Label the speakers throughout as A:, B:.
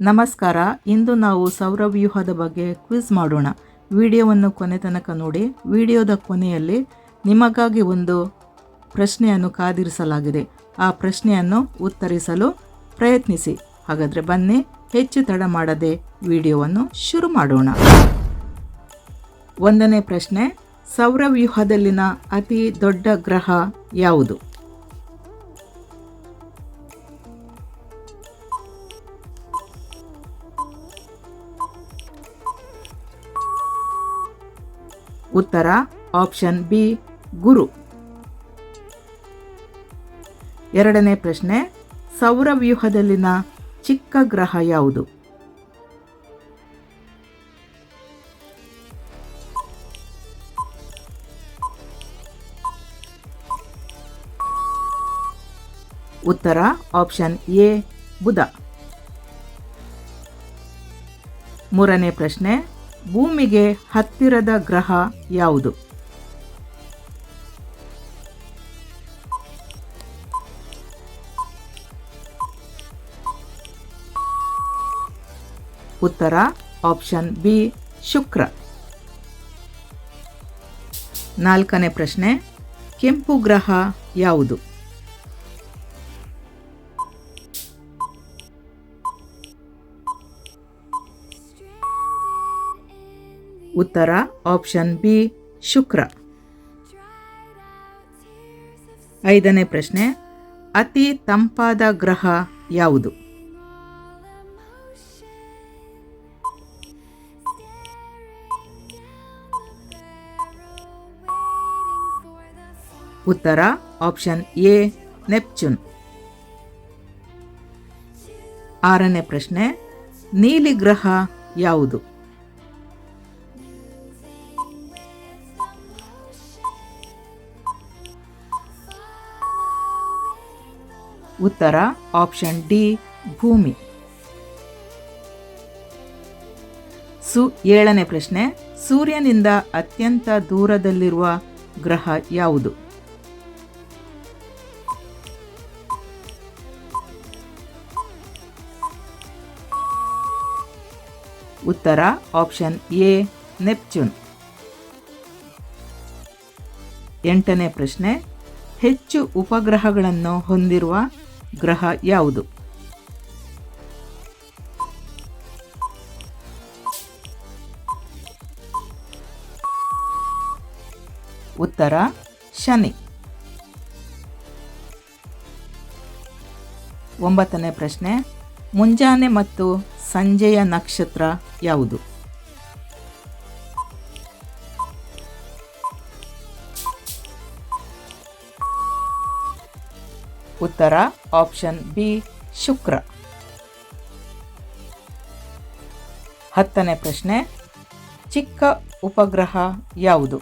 A: ನಮಸ್ಕಾರ, ಇಂದು ನಾವು ಸೌರವ್ಯೂಹದ ಬಗ್ಗೆ ಕ್ವಿಜ್ ಮಾಡೋಣ. ವಿಡಿಯೋವನ್ನು ಕೊನೆ ತನಕ ನೋಡಿ, ವಿಡಿಯೋದ ಕೊನೆಯಲ್ಲಿ ನಿಮಗಾಗಿ ಒಂದು ಪ್ರಶ್ನೆಯನ್ನು ಕಾದಿರಿಸಲಾಗಿದೆ. ಆ ಪ್ರಶ್ನೆಯನ್ನು ಉತ್ತರಿಸಲು ಪ್ರಯತ್ನಿಸಿ. ಹಾಗಾದರೆ ಬನ್ನಿ, ಹೆಚ್ಚು ತಡ ಮಾಡದೆ ವಿಡಿಯೋವನ್ನು ಶುರು ಮಾಡೋಣ. ಒಂದನೇ ಪ್ರಶ್ನೆ, ಸೌರವ್ಯೂಹದಲ್ಲಿನ ಅತಿ ದೊಡ್ಡ ಗ್ರಹ ಯಾವುದು? ಉತ್ತರ ಆಪ್ಷನ್ ಬಿ ಗುರು. ಎರಡನೇ ಪ್ರಶ್ನೆ ಸೌರವ್ಯೂಹದಲ್ಲಿನ ಚಿಕ್ಕ ಗ್ರಹ ಯಾವುದು? ಉತ್ತರ ಆಪ್ಷನ್ ಎ ಬುಧ. ಮೂರನೇ ಪ್ರಶ್ನೆ ಭೂಮಿಗೆ ಹತ್ತಿರದ ಗ್ರಹ ಯಾವುದು? ಉತ್ತರ ಆಪ್ಷನ್ ಬಿ ಶುಕ್ರ. ನಾಲ್ಕನೇ ಪ್ರಶ್ನೆ ಕೆಂಪು ಗ್ರಹ ಯಾವುದು? ಉತ್ತರ ಆಪ್ಷನ್ ಬಿ, ಶುಕ್ರ. ಐದನೇ ಪ್ರಶ್ನೆ, ಅತಿ ತಂಪಾದ ಗ್ರಹ ಯಾವುದು? ಉತ್ತರ ಆಪ್ಷನ್ ಎ, ನೆಪ್ಚೂನ್. ಆರನೇ ಪ್ರಶ್ನೆ, ನೀಲಿ ಗ್ರಹ ಯಾವುದು? ಉತ್ತರ ಆಪ್ಷನ್ ಡಿ ಭೂಮಿ. ಸು, ಏಳನೇ ಪ್ರಶ್ನೆ, ಸೂರ್ಯನಿಂದ ಅತ್ಯಂತ ದೂರದಲ್ಲಿರುವ ಗ್ರಹ ಯಾವುದು? ಉತ್ತರ ಆಪ್ಷನ್ ಎ ನೆಪ್ಚೂನ್. ಎಂಟನೇ ಪ್ರಶ್ನೆ, ಹೆಚ್ಚು ಉಪಗ್ರಹಗಳನ್ನು ಹೊಂದಿರುವ ಗ್ರಹ ಯಾವುದು? ಉತ್ತರ ಶನಿ. ಒಂಬತ್ತನೇ ಪ್ರಶ್ನೆ ಮುಂಜಾನೆ ಮತ್ತು ಸಂಜೆಯ ನಕ್ಷತ್ರ ಯಾವುದು? ಉತ್ತರ ಆಪ್ಷನ್ ಬಿ ಶುಕ್ರ. ಹತ್ತನೇ ಪ್ರಶ್ನೆ ಚಿಕ್ಕ ಉಪಗ್ರಹ ಯಾವುದು?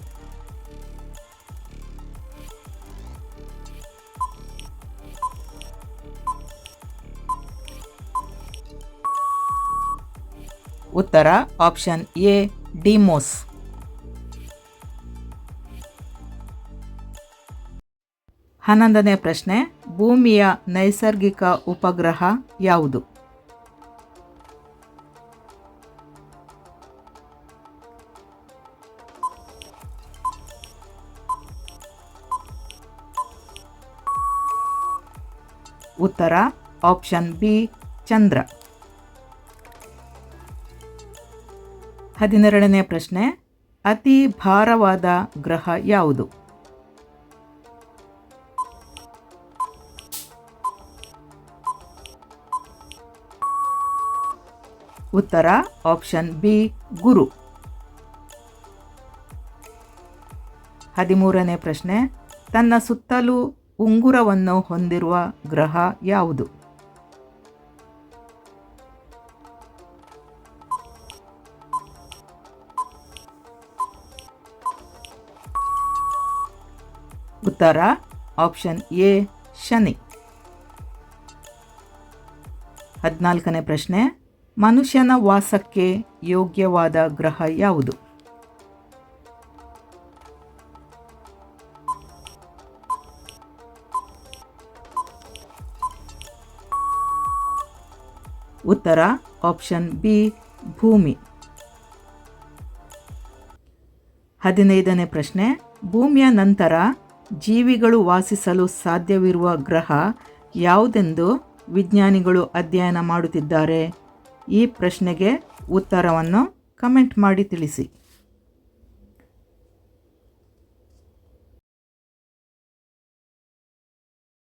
A: ಉತ್ತರ ಆಪ್ಷನ್ ಎ ಡಿಮೋಸ್. ಹನ್ನೊಂದನೇ ಪ್ರಶ್ನೆ, ಭೂಮಿಯ ನೈಸರ್ಗಿಕ ಉಪಗ್ರಹ ಯಾವುದು? ಉತ್ತರ, ಆಪ್ಷನ್ ಬಿ, ಚಂದ್ರ. ಹದಿನೆರಡನೇ ಪ್ರಶ್ನೆ, ಅತಿ ಭಾರವಾದ ಗ್ರಹ ಯಾವುದು? ಉತ್ತರ ಆಪ್ಷನ್ ಬಿ ಗುರು. ಹದಿಮೂರನೇ ಪ್ರಶ್ನೆ. ತನ್ನ ಸುತ್ತಲೂ ಉಂಗುರವನ್ನು ಹೊಂದಿರುವ ಗ್ರಹ ಯಾವುದು? ಉತ್ತರ ಆಪ್ಷನ್ ಎ ಶನಿ. ಹದಿನಾಲ್ಕನೇ ಪ್ರಶ್ನೆ. ಮನುಷ್ಯನ ವಾಸಕ್ಕೆ ಯೋಗ್ಯವಾದ ಗ್ರಹ ಯಾವುದು? ಉತ್ತರ, ಆಪ್ಷನ್ ಬಿ, ಭೂಮಿ. ಹದಿನೈದನೇ ಪ್ರಶ್ನೆ. ಭೂಮಿಯ ನಂತರ ಜೀವಿಗಳು ವಾಸಿಸಲು ಸಾಧ್ಯವಿರುವ ಗ್ರಹ ಯಾವುದೆಂದು ವಿಜ್ಞಾನಿಗಳು ಅಧ್ಯಯನ ಮಾಡುತ್ತಿದ್ದಾರೆ? ಈ ಪ್ರಶ್ನೆಗೆ ಉತ್ತರವನ್ನು ಕಮೆಂಟ್ ಮಾಡಿ ತಿಳಿಸಿ.